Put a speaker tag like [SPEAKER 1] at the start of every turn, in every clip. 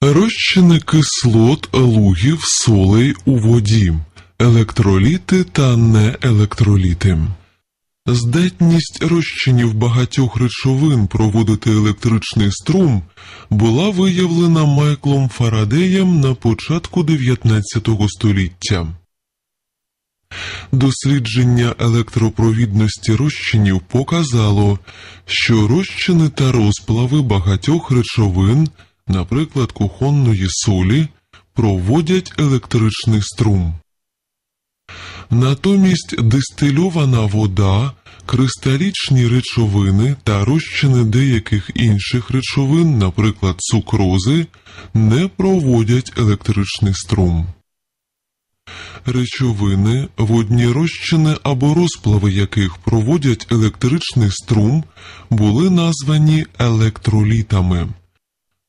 [SPEAKER 1] Розчини кислот, лугів, солей у воді, електроліти та неелектроліти. Здатність розчинів багатьох речовин проводити електричний струм була виявлена Майклом Фарадеєм на початку 19 століття. Дослідження електропровідності розчинів показало, що розчини та розплави багатьох речовин, наприклад, кухонної солі, проводять електричний струм. Натомість дистильована вода, кристалічні речовини та розчини деяких інших речовин, наприклад, цукрози, не проводять електричний струм. Речовини, водні розчини або розплави яких проводять електричний струм, були названі електролітами.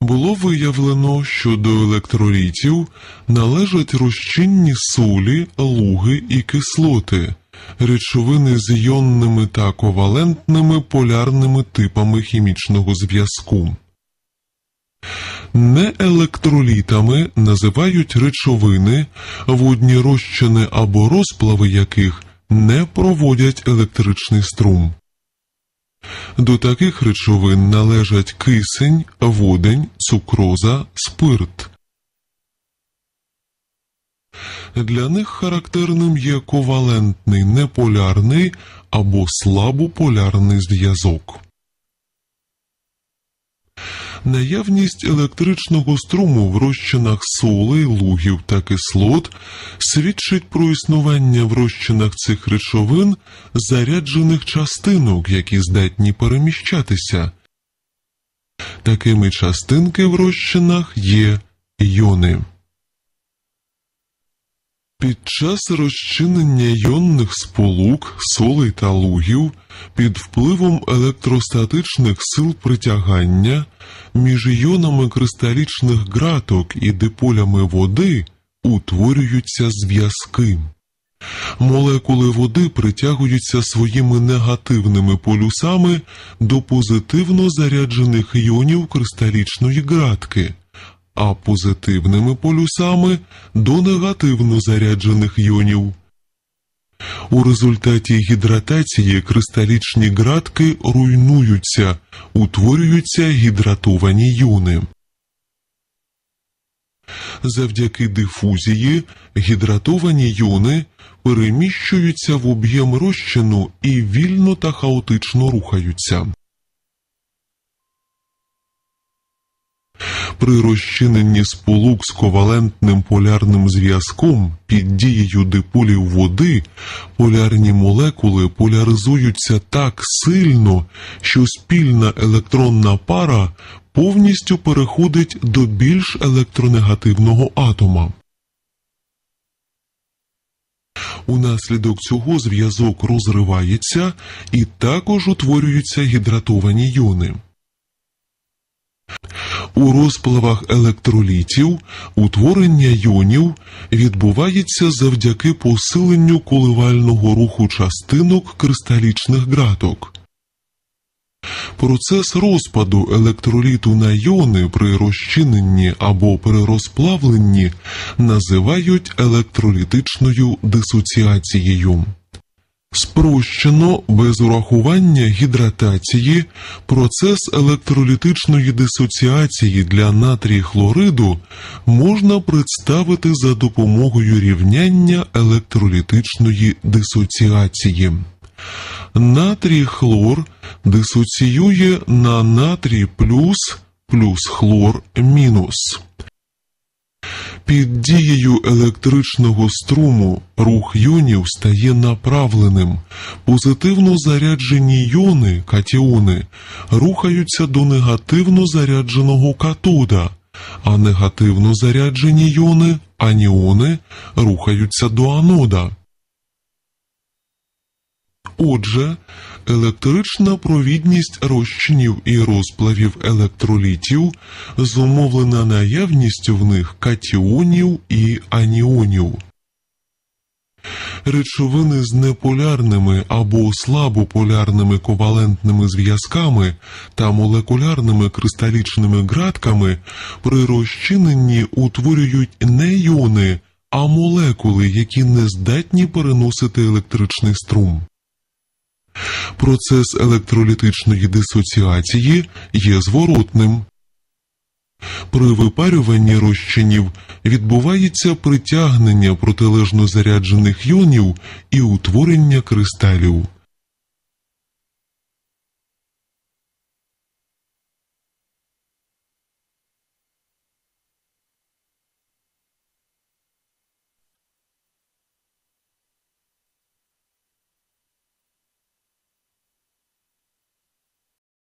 [SPEAKER 1] Було виявлено, що до електролітів належать розчинні солі, луги і кислоти, речовини з іонними та ковалентними полярними типами хімічного зв'язку. Неелектролітами називають речовини, водні розчини або розплави яких не проводять електричний струм. До таких речовин належать кисень, водень, цукроза, спирт. Для них характерним є ковалентний неполярний або слабополярний зв'язок. Наявність електричного струму в розчинах солей, лугів та кислот свідчить про існування в розчинах цих речовин заряджених частинок, які здатні переміщатися. Такими частинки в розчинах є йони. Під час розчинення йонних сполук, солей та лугів під впливом електростатичних сил притягання між іонами кристалічних ґраток і диполями води утворюються зв'язки. Молекули води притягуються своїми негативними полюсами до позитивно заряджених іонів кристалічної ґратки а позитивними полюсами до негативно заряджених йонів. У результаті гідратації кристалічні ґратки руйнуються, утворюються гідратовані йони. Завдяки дифузії гідратовані йони переміщуються в об'єм розчину і вільно та хаотично рухаються. При розчиненні сполук з ковалентним полярним зв'язком під дією диполів води полярні молекули поляризуються так сильно, що спільна електронна пара повністю переходить до більш електронегативного атома. Унаслідок цього зв'язок розривається і також утворюються гідратовані йони. У розпливах електролітів утворення йонів відбувається завдяки посиленню коливального руху частинок кристалічних ґраток. Процес розпаду електроліту на йони при розчиненні або перерозплавленні називають електролітичною дисоціацією. Спрощено без урахування гідратації процес електролітичної дисоціації для натрій хлориду можна представити за допомогою рівняння електролітичної дисоціації. Натрій хлор дисоціює на натрій плюс плюс хлор мінус. Під дією електричного струму рух йонів стає направленим. Позитивно заряджені йони катіони рухаються до негативно зарядженого катода, а негативно заряджені йони аніони рухаються до анода. Отже, електрична провідність розчинів і розплавів електролітів зумовлена наявністю в них катіонів і аніонів. Речовини з неполярними або слабополярними ковалентними зв'язками та молекулярними кристалічними ґратками при розчиненні утворюють не іони, а молекули, які не здатні переносити електричний струм. Процес електролітичної дисоціації є зворотним. При випарюванні розчинів відбувається притягнення протилежно заряджених іонів і утворення кристалів.